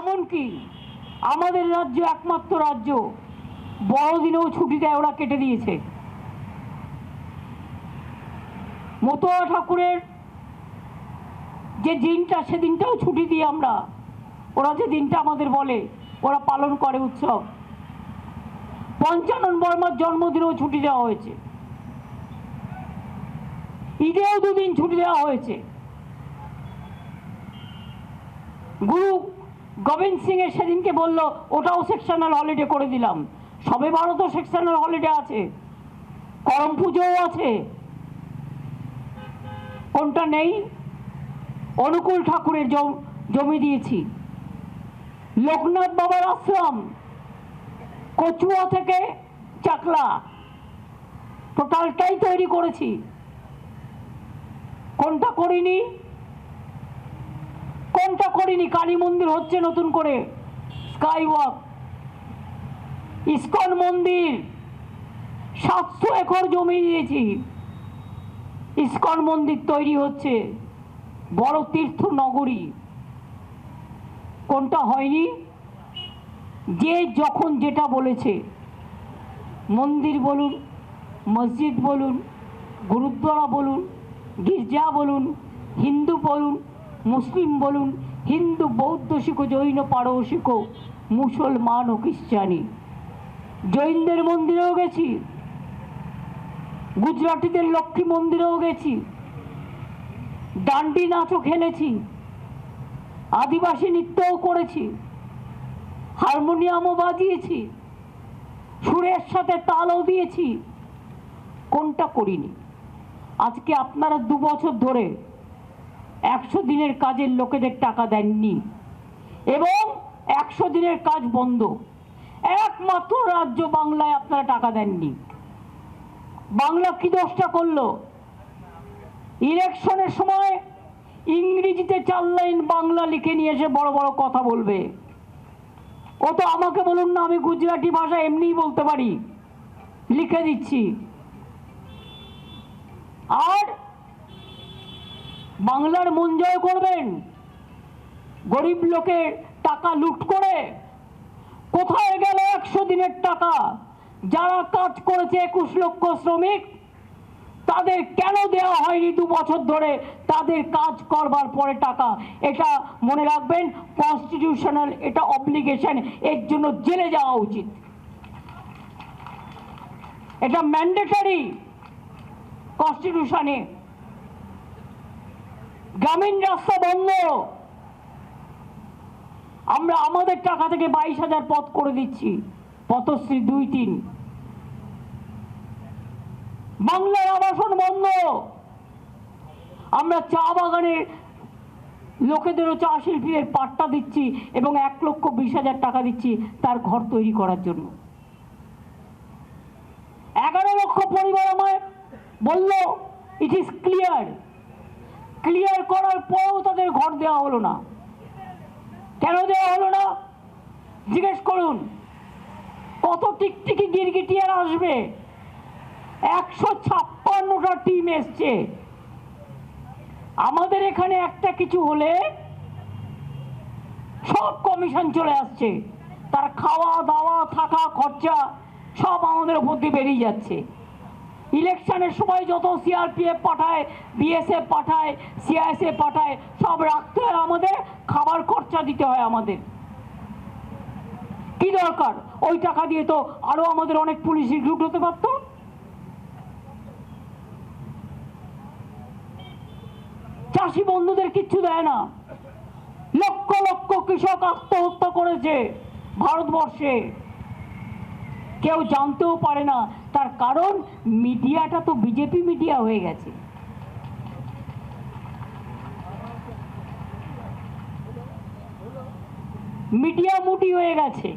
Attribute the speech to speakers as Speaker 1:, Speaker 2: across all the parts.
Speaker 1: এমনকি আমাদের রাজ্য একমাত্র রাজ্য বড়দিনেও ছুটি দেয় ওরা কেটে দিয়েছে। মতুয়া ঠাকুরের যে দিনটা, সেদিনটাও ছুটি দিই আমরা, ওরা যে দিনটা আমাদের বলে, ওরা পালন করে উৎসব। পঞ্চানন বর্মার জন্মদিনেও ছুটি দেওয়া হয়েছে। ঈদেও দুদিন ছুটি দেওয়া হয়েছে। গুরু গোবিন্দ সিং এর সেদিনকে বলল, ওটাও সেকশনাল হলিডে করে দিলাম। সবে ভারতও সেকশনাল হলিডে আছে। করম পুজোও আছে। কোনটা নেই? অনুকূল ঠাকুরের জম- জমি দিয়েছি। লোকনাথ বাবার আশ্রম, কচুয়া থেকে চাকলা। টোটালটাই তৈরি করেছি। কোনটা করিনি? কোনটা করিনি, কালী মন্দির হচ্ছে নতুন করে। স্কাই ওয়াক ইস্কন মন্দির, সাতশো একর জমি দিয়েছি ইস্কন মন্দির তৈরি হচ্ছে, বড় তীর্থ নগরী কোনটা হয়নি? যে যখন যেটা বলেছে, মন্দির বলুন, মসজিদ বলুন, গুরুদ্বারা বলুন, গির্জা বলুন, হিন্দু বলুন মুসলিম বলুন, হিন্দু, বৌদ্ধ শিখো, জৈন, পারো শিখো, মুসলমান ও খ্রিস্টানি। জৈনদের মন্দিরেও গেছি। গুজরাটিদের লক্ষ্মী মন্দিরেও গেছি। ডান্ডি নাচও খেলেছি। আদিবাসী নৃত্যও করেছি। হারমোনিয়ামও বাজিয়েছি। সুরের সাথে তালও দিয়েছি। কোনটা করিনি? আজকে আপনারা দু বছর ধরে একশো দিনের কাজের লোকেদের টাকা দেননি। এবং একশো দিনের কাজ বন্ধ। একমাত্র রাজ্য বাংলায় আপনারা টাকা দেননি। বাংলা কি দোষটা করল? ইলেকশনের সময় ইংরেজিতে চার লাইন বাংলা লিখে নিয়ে এসে বড় বড় কথা বলবে। ও তো আমাকে বলুন না, আমি গুজরাটি ভাষা এমনিই বলতে পারি। লিখে দিচ্ছি। আর বাংলার মন জয় করবেন। গরিব লোকের টাকা লুট করে। কোথায় গেল একশো দিনের টাকা? যারা কাজ করেছে একুশ লক্ষ শ্রমিক, তাদের কেন দেওয়া হয়নি দু বছর ধরে? তাদের কাজ করবার পরে টাকা। এটা মনে রাখবেন কনস্টিটিউশনাল এটা অব্লিগেশন এর জন্য জেলে যাওয়া উচিত। এটা ম্যান্ডেটারি কনস্টিটিউশনে গ্রামীণ রাস্তা বন্ধ। আমরা আমাদের টাকা থেকে বাইশ হাজার পথ করে দিচ্ছি। পথশ্রী দুই তিন। বাংলার আবাসন বন্ধ। আমরা চা বাগানের লোকেদেরও চা শিল্পীদের পাট্টা দিচ্ছি এবং এক লক্ষ বিশ হাজার টাকা দিচ্ছি তার ঘর তৈরি করার জন্য। এগারো লক্ষ পরিবার আমায় বলল ইট ইজ ক্লিয়ার ক্লিয়ার করার পরেও তাদের ঘর দেওয়া হলো না। কেন দেওয়া হলো না? জিজ্ঞেস করুন। কত টিকটিকি গিরগিটিয়ার আসবে? একশো ছাপ্পান্নটা টিম এসছে। আমাদের এখানে একটা কিছু হলে সব কমিশন চলে আসছে। তার খাওয়া দাওয়া থাকা খরচা সব আমাদের উপর দিয়ে বেরিয়ে যাচ্ছে। ইলেকশনের সময় যত সিআরপিএফ পাঠায়, বিএসএফ পাঠায়, সিআইএসএফ পাঠায়, সব রাখতে হয় আমাদের, খাবার খরচা দিতে হয় আমাদের। কি দরকার? ওই টাকা দিয়ে তো আরও আমাদের অনেক পুলিশ রিক্রুট হতে পারতো। চাষি বন্ধুদের কিচ্ছু দেয় না। লক্ষ লক্ষ কৃষক আত্মহত্যা করেছে ভারতবর্ষে। কেউ জানতেও পারে না। তার কারণ মিডিয়াটা তো বিজেপি মিডিয়া হয়ে গেছে। মিডিয়া মুটি হয়ে গেছে।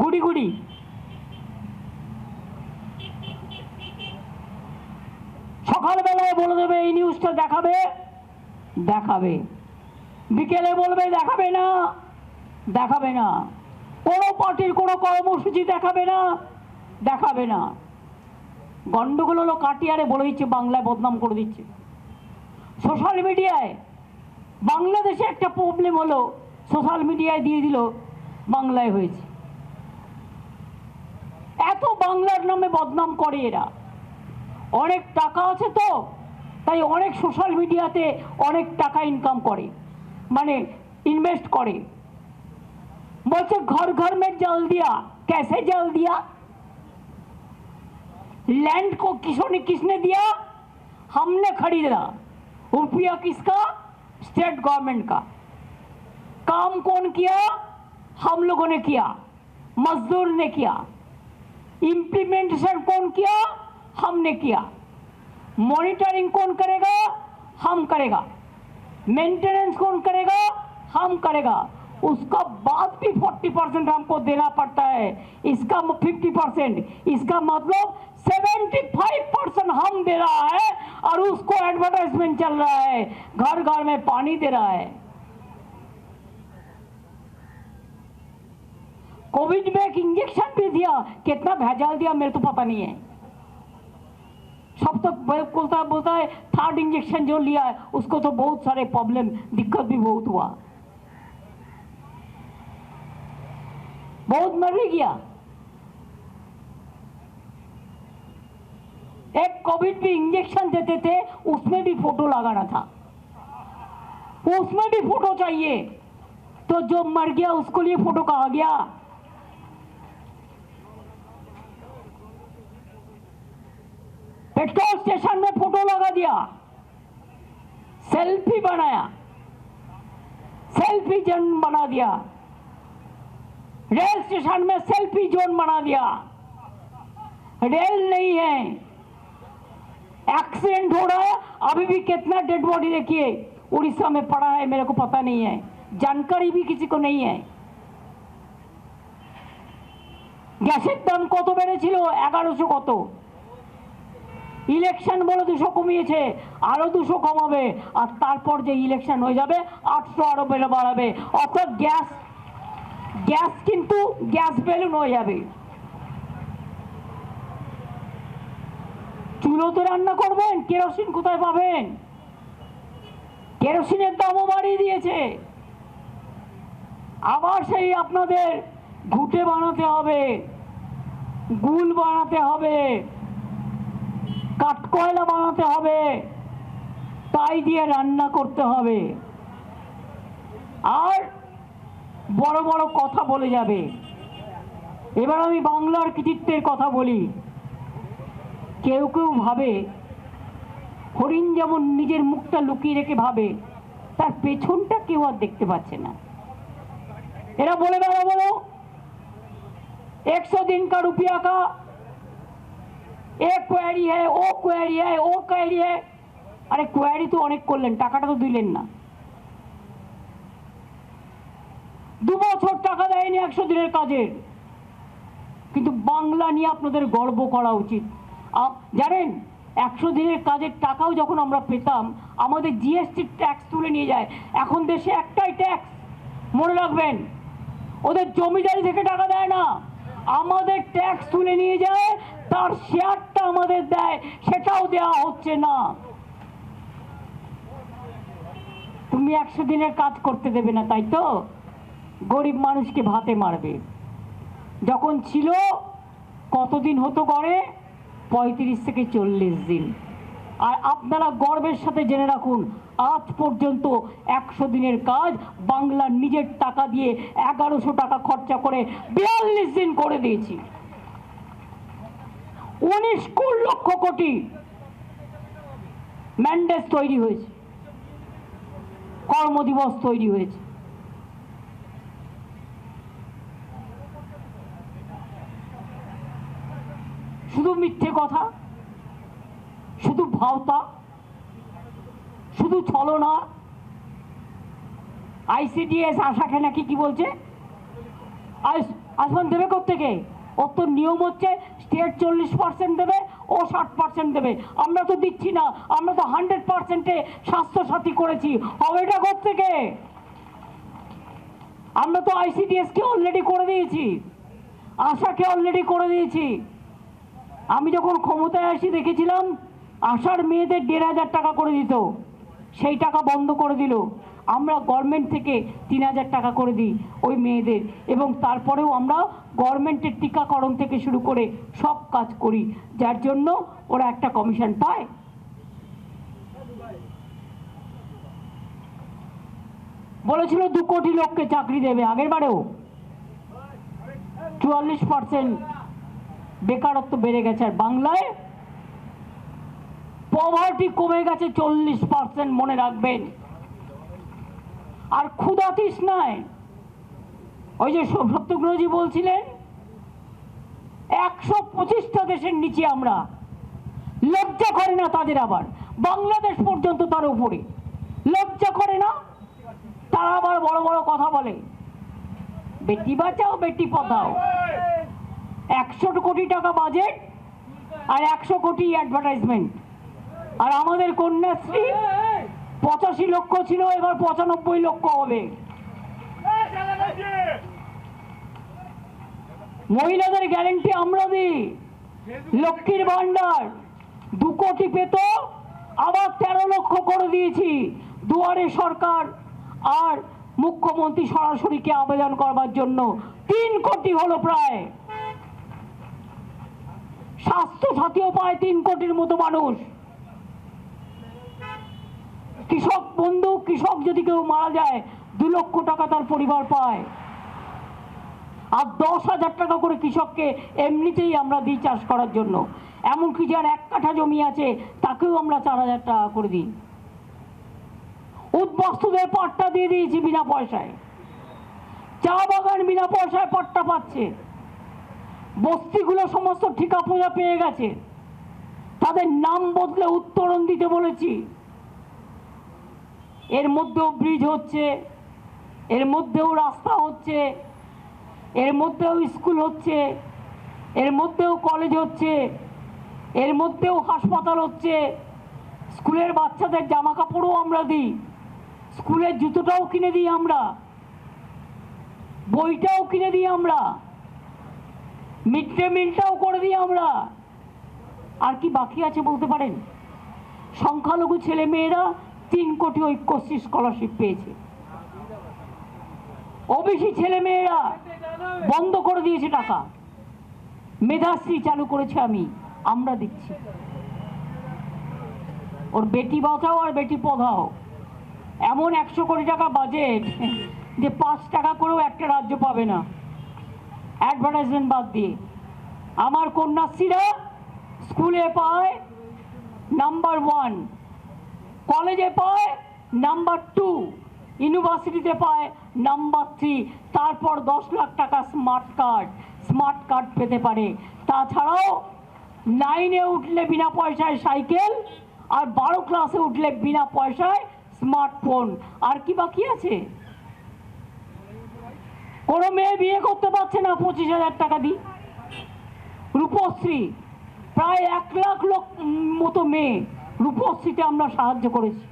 Speaker 1: গুড়ি গুড়ি। সকালবেলায় বলে দেবে, এই নিউজটা দেখাবে? দেখাবে। বিকেলে বলবে, দেখাবে না। দেখাবে না। কোনো পার্টির কোনো কর্মসূচি দেখাবে না দেখাবে না। গন্ডগোল হলো কাটিয়ারে বলে দিচ্ছে, বাংলায় বদনাম করে দিচ্ছে। সোশ্যাল মিডিয়ায় বাংলাদেশে একটা প্রবলেম হলো, সোশ্যাল মিডিয়ায় দিয়ে দিল, বাংলায় হয়েছে। এত বাংলার নামে বদনাম করে এরা। অনেক টাকা আছে তো, তাই অনেক সোশ্যাল মিডিয়াতে অনেক টাকা ইনকাম করে মানে ইনভেস্ট করে। बोलते घर घर में जल दिया। कैसे जल दिया? लैंड को किसों ने किसने दिया? हमने खरीदा। रुपया किसका? स्टेट गवर्नमेंट का। काम कौन किया? हम लोगों ने किया। मजदूर ने किया। इंप्लीमेंटेशन कौन किया? हमने किया। मॉनिटरिंग कौन करेगा? हम करेगा। मेंटेनेंस कौन करेगा? हम करेगा। उसका बाद भी 40 परसेंट हमको देना पड़ता है। इसका 50 परसेंट इसका मतलब 75 परसेंट हम दे रहा है और उसको एडवर्टाइजमेंट चल रहा है। घर घर में पानी दे रहा है। कोविड में एक इंजेक्शन भी दिया। कितना भेजाल दिया मेरे तो पता नहीं है सब तो बोलता बोलता है थर्ड इंजेक्शन जो लिया है, उसको तो बहुत सारे प्रॉब्लम दिक्कत भी बहुत हुआ। बहुत मर भी गया एक कोविड भी इंजेक्शन देते थे, उसमें भी फ़ोटो लगाना था। उसमें भी फ़ोटो चाहिए। तो जो मर गया, उसको लिए फ़ोटो कहा गया। पेट्रोल स्टेशन में फ़ोटो लगा दिया। सेल्फी बनाया। सेल्फी जोन बना दिया। रेल स्टेशन में सेल्फी जोन बना दिया रेल नहीं है एक्सीडेंट हो रहा है अभी भी कितना डेड बॉडी देखिए उड़ीसा में पड़ा है मेरे को पता नहीं है जानकारी भी किसी को नहीं है গ্যাসের দাম কত বেড়েছিল এগারোশো কত ইলেকশন বলে দুশো কমিয়েছে আরো দুশো কমাবে আর তারপর যে ইলেকশন হয়ে যাবে আটশো আরো বেড়ে বাড়াবে অর্থাৎ গ্যাস গ্যাস কিন্তু গ্যাস বেলুন হয়ে যাবে। চুলোতে রান্না করবেন, কেরোসিন কোথায় পাবেন? কেরোসিনের দামও বাড়িয়ে দিয়েছে। আবার সেই আপনাদের ঘুটে বানাতে হবে, গুল বানাতে হবে, কাঠকয়লা বানাতে হবে, তাই দিয়ে রান্না করতে হবে। আর বড় বড় কথা বলে যাবে। এবার আমি বাংলার কৃতিত্বের কথা বলি। কেউ কেউ ভাবে, হরিণ যেমন নিজের মুখটা লুকিয়ে রেখে ভাবে, তার পেছনটা কেউ আর দেখতে পাচ্ছে না। এরা বলে বেড়া বলো। একশো দিন কা রুপিয়া কা এ কোয়ারি হ্যাঁ ও কোয়ারি হ্যাঁ ও কোয়ারি হ্যাঁ আরে কোয়ারি তো অনেক করলেন, টাকাটা তো দিলেন না। দু বছর টাকা দেয়নি একশো দিনের কাজের কিন্তু বাংলা নিয়ে আপনাদের গর্ব করা উচিত। জানেন, একশো দিনের কাজের টাকাও যখন আমরা পেতাম, আমাদের জিএসটি ট্যাক্স তুলে নিয়ে যায়। এখন দেশে একটাই ট্যাক্স মনে রাখবেন, ওদের জমিদারি থেকে টাকা দেয় না। আমাদের ট্যাক্স তুলে নিয়ে যায়, তার শেয়ারটা আমাদের দেয়, সেটাও দেওয়া হচ্ছে না। তুমি একশো দিনের কাজ করতে দেবে না, তাই তো? গরিব মানুষকে ভাতে মারবে। যখন ছিল, কতদিন হতো গড়ে? পঁয়ত্রিশ থেকে চল্লিশ দিন। আর আপনারা গর্বের সাথে জেনে রাখুন, আজ পর্যন্ত একশো দিনের কাজ বাংলার নিজের টাকা দিয়ে এগারোশো টাকা খরচা করে বিয়াল্লিশ দিন করে দিয়েছি। উনিশ লক্ষ কোটি ম্যান্ডেজ তৈরি হয়েছে। কর্মদিবস তৈরি হয়েছে। শুধু মিথ্যে কথা, শুধু ভাওতা, শুধু ছলনা। আইসিডিএস আশাকে নাকি, কি বলছে? আয়ুষ্মান দেবে থেকে ওর তো নিয়ম হচ্ছে স্টেট চল্লিশ পার্সেন্ট দেবে, ও ষাট পার্সেন্ট দেবে। আমরা তো দিচ্ছি না, আমরা তো হান্ড্রেড পার্সেন্টে স্বাস্থ্যসাথী করেছি। হবে এটা থেকে আমরা তো আইসিডিএসকে অলরেডি করে দিয়েছি। আশাকে অলরেডি করে দিয়েছি। আমি যখন ক্ষমতায় আসি, দেখেছিলাম আশার মেয়েদের দেড় হাজার টাকা করে দিত। সেই টাকা বন্ধ করে দিল। আমরা গভর্নমেন্ট থেকে তিন হাজার টাকা করে দিই ওই মেয়েদের। এবং তারপরেও আমরা গভর্নমেন্টের টিকাকরণ থেকে শুরু করে সব কাজ করি, যার জন্য ওরা একটা কমিশন পায়। বলেছিল দু কোটি লোককে চাকরি দেবে আগের বারেও চুয়াল্লিশ পার্সেন্ট বেকারত্ব বেড়ে গেছে আর বাংলায় পভার্টি কমে গেছে চল্লিশ পার্সেন্ট মনে রাখবেন। আর ক্ষুধা তৃষ্ণায় ওই যে সত্যগ্রহজি বলছিলেন, একশো পঁচিশটা দেশের নিচে আমরা। লজ্জা করে না তাদের আবার। বাংলাদেশ পর্যন্ত তার উপরে। লজ্জা করে না? তারা আবার বড় বড় কথা বলে। বেটি বাঁচাও, বেটি পথাও একশো কোটি টাকা বাজেট আর একশো কোটি অ্যাডভার্টাইজমেন্ট আর আমাদের কন্যাশ্রী পঁচাশি লক্ষ ছিল, এবার পঁচানব্বই লক্ষ হবে। মহিলাদের গ্যারেন্টি আমরা দিই। লক্ষ্মীর ভান্ডার দু কোটি পেত, আবার তেরো লক্ষ করে দিয়েছি দুয়ারে সরকার আর মুখ্যমন্ত্রী সরাসরিকে আবেদন করবার জন্য? তিন কোটি হলো প্রায়। স্বাস্থ্য সাথীও পায় তিন কোটির মতো মানুষ। কৃষক বন্ধু, কৃষক যদি কেউ মারা যায়, দু লক্ষ টাকা তার পরিবার পায়। আর দশ হাজার টাকা করে কৃষককে এমনিতেই আমরা দিই চাষ করার জন্য। এমনকি যার এক কাঠা জমি আছে, তাকেও আমরা চার হাজার টাকা করে দিই। উদ্বস্তুদের পাট্টা দিয়ে দিয়েছি বিনা পয়সায়। চা বাগান বিনা পয়সায় পাট্টা পাচ্ছে। বস্তিগুলো সমস্ত ঠিকা পূজা পেয়ে গেছে। তাদের নাম বদলে উত্তরণ দিতে বলেছি। এর মধ্যেও ব্রিজ হচ্ছে, এর মধ্যেও রাস্তা হচ্ছে, এর মধ্যেও স্কুল হচ্ছে, এর মধ্যেও কলেজ হচ্ছে, এর মধ্যেও হাসপাতাল হচ্ছে। স্কুলের বাচ্চাদের জামা কাপড়ও আমরা দিই, স্কুলের জুতোটাও কিনে দিই আমরা, বইটাও কিনে দিই আমরা। মিড ডে মিলটাও করে দিই আমরা। আর কি বাকি আছে বলতে পারেন? সংখ্যালঘু ছেলে মেয়েরা তিন কোটি ঐক্যশ্রী স্কলারশিপ পেয়েছে। ওবিসি ছেলে মেয়েরা বন্ধ করে দিয়েছে টাকা। মেধাশ্রী চালু করেছে আমি, আমরা দিচ্ছি। ওর বেটি বাঁচাও আর বেটি পধাও এমন একশো কোটি টাকা বাজেট যে পাঁচ টাকা করেও একটা রাজ্য পাবে না। অ্যাডভার্টাইজমেন্ট বাদ দিয়ে। আমার কন্যাশ্রীরা স্কুলে পায় নাম্বার ওয়ান। কলেজে পায় নাম্বার টু। ইউনিভার্সিটিতে পায় নাম্বার থ্রি। তারপর দশ লাখ টাকা স্মার্ট কার্ড স্মার্ট কার্ড পেতে পারে। তাছাড়াও নাইনে উঠলে বিনা পয়সায় সাইকেল আর বারো ক্লাসে উঠলে বিনা পয়সায় স্মার্টফোন আর কি বাকি আছে? কোনো মেয়ে বিয়ে করতে পারছে না, পঁচিশ হাজার টাকা দিই রূপশ্রী, প্রায় এক লাখ লোক মতো মেয়ে রূপশ্রীতে আমরা সাহায্য করেছি।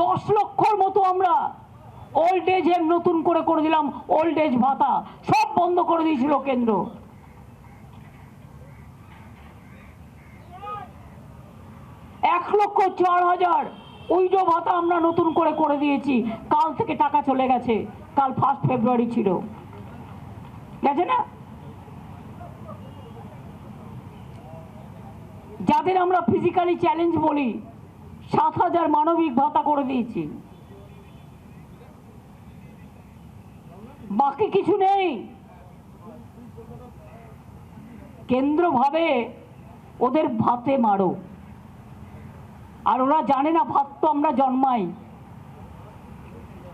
Speaker 1: দশ লক্ষর মতো আমরা ওল্ড এজ এর নতুন করে করে দিলাম ওল্ড এজ ভাতা, সব বন্ধ করে দিয়েছিল কেন্দ্র। এক লক্ষ চার হাজার উইডো ভাতা আমরা নতুন করে করে দিয়েছি, কাল থেকে টাকা চলে গেছে, কাল ফার্স্ট ফেব্রুয়ারি ছিল। গেছে না? যাদের আমরা ফিজিক্যালি চ্যালেঞ্জ বলি, সাত হাজার মানবিক ভাতা করে দিয়েছি। বাকি কিছু নেই। কেন্দ্র ভাবে ওদের ভাতে মারো। আর ওরা জানে না ভাত তো আমরা জন্মাই।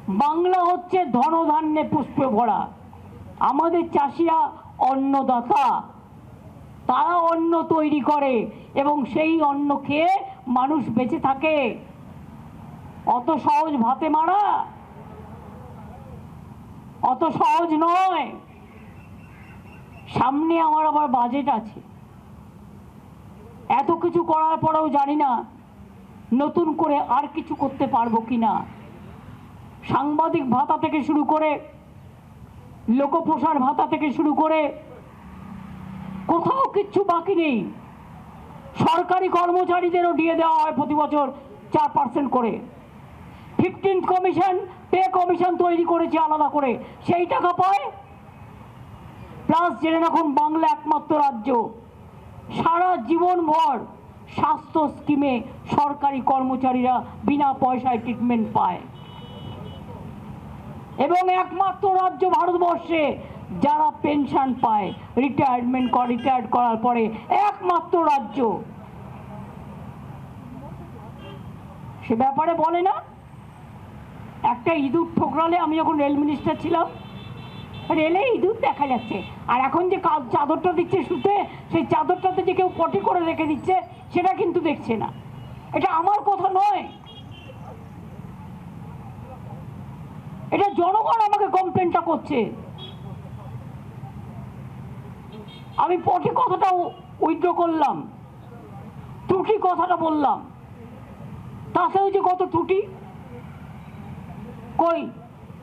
Speaker 1: বাংলা হচ্ছে ধনধান্যে পুষ্পে ভরা। আমাদের চাষিরা অন্নদাতা। তারা অন্ন তৈরি করে এবং সেই অন্ন খেয়ে মানুষ বেঁচে থাকে। অত সহজ ভাতে মারা। অত সহজ নয়। সামনে আমার আবার বাজেট আছে। এত কিছু করার পরেও জানি না নতুন করে আর কিছু করতে পারব কি না সাংবাদিক ভাতা থেকে শুরু করে, লোকপ্রসার ভাতা থেকে শুরু করে, কোথাও কিচ্ছু বাকি নেই। সরকারি কর্মচারীদেরও দিয়ে দেওয়া হয় প্রতি বছর চার পার্সেন্ট করে। ফিফটিন্থ কমিশন পে কমিশন তৈরি করেছে আলাদা করে। সেই টাকা পায়? প্লাস জেনে রাখুন বাংলা একমাত্র রাজ্য। সারা জীবন ভর স্বাস্থ্য স্কিমে সরকারি কর্মচারীরা বিনা পয়সায় ট্রিটমেন্ট পায়। এবং একমাত্র রাজ্য ভারতবর্ষে যারা পেনশন পায় রিটায়ারমেন্ট রিটায়ার্ড করার পরে একমাত্র রাজ্য। সে ব্যাপারে বলে না। একটা ইঁদুর ঠোকরালে আমি যখন রেল মিনিস্টার ছিলাম রেলে ইঁদুর দেখা যাচ্ছে। আর এখন যে চাদরটা দিচ্ছে শুতে সেই চাদরটাতে যে কেউ পটি করে রেখে দিচ্ছে সেটা কিন্তু দেখছে না। এটা আমার কথা নয়। এটা জনগণ আমাকে কমপ্লেনটা করছে। আমি পটি কথাটা উইথড্র করলাম। ত্রুটি কথাটা বললাম। তাতেও যে কত ত্রুটি? কই?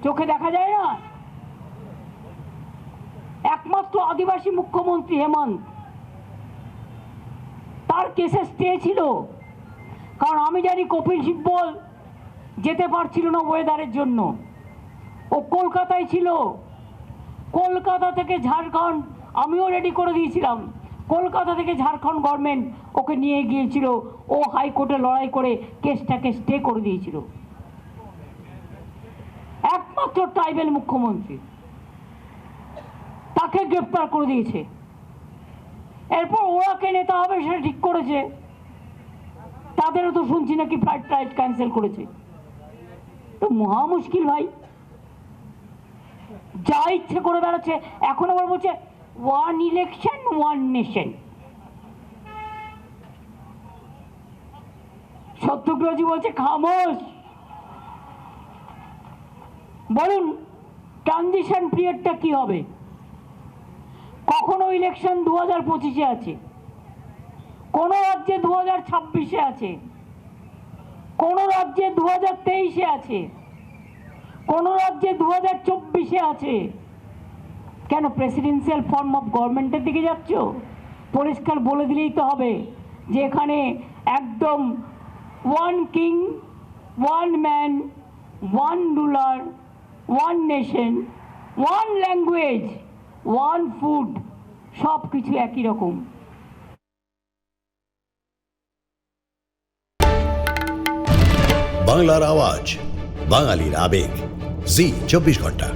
Speaker 1: চোখে দেখা যায় না? একমাত্র আদিবাসী মুখ্যমন্ত্রী হেমন্ত। তার কেসে স্টে ছিল কারণ আমি জানি কপিল সিব্বল যেতে পারছিল না ওয়েদারের জন্য। ও কলকাতায় ছিল। কলকাতা থেকে ঝাড়খণ্ড, আমিও রেডি করে দিয়েছিলাম। কলকাতা থেকে ঝাড়খণ্ড গভর্নমেন্ট ওকে নিয়ে গিয়েছিল। ও হাইকোর্টে লড়াই করে কেসটাকে স্টে করে দিয়েছিল। একমাত্র ট্রাইবেল মুখ্যমন্ত্রী। তাকে গ্রেপ্তার করে দিয়েছে। এরপর ওরা কে নেতা হবে সেটা ঠিক করেছে। তাদেরও তো শুনছি নাকি ফ্লাইট ফ্লাইট ক্যান্সেল করেছে। তো মহা মুশকিল ভাই। যা ইচ্ছে করে বেড়াচ্ছে, এখন আবার বলছে ওয়ান ইলেকশন ওয়ান নেশন সত্যগ্রহজি বলছে, খামোশ! বলুন ট্রানজিশন পিরিয়ডটা কি হবে? কখনো ইলেকশন দু হাজার পঁচিশে আছে, কোন রাজ্যে দু হাজার ছাব্বিশে আছে, কোন রাজ্যে দু হাজার তেইশে আছে, কোন রাজ্যে দু হাজার চব্বিশে আছে। কেন প্রেসিডেন্সিয়াল ফর্ম অফ গভর্নমেন্টের দিকে যাচ্ছ? পরিষ্কার বলে দিলেই তো হবে যে এখানে একদম one king one man one ruler one nation one language one food সব কিছু একই রকম।
Speaker 2: বাংলার আওয়াজ বাঙালির আবেগ। জি চব্বিশ ঘণ্টা।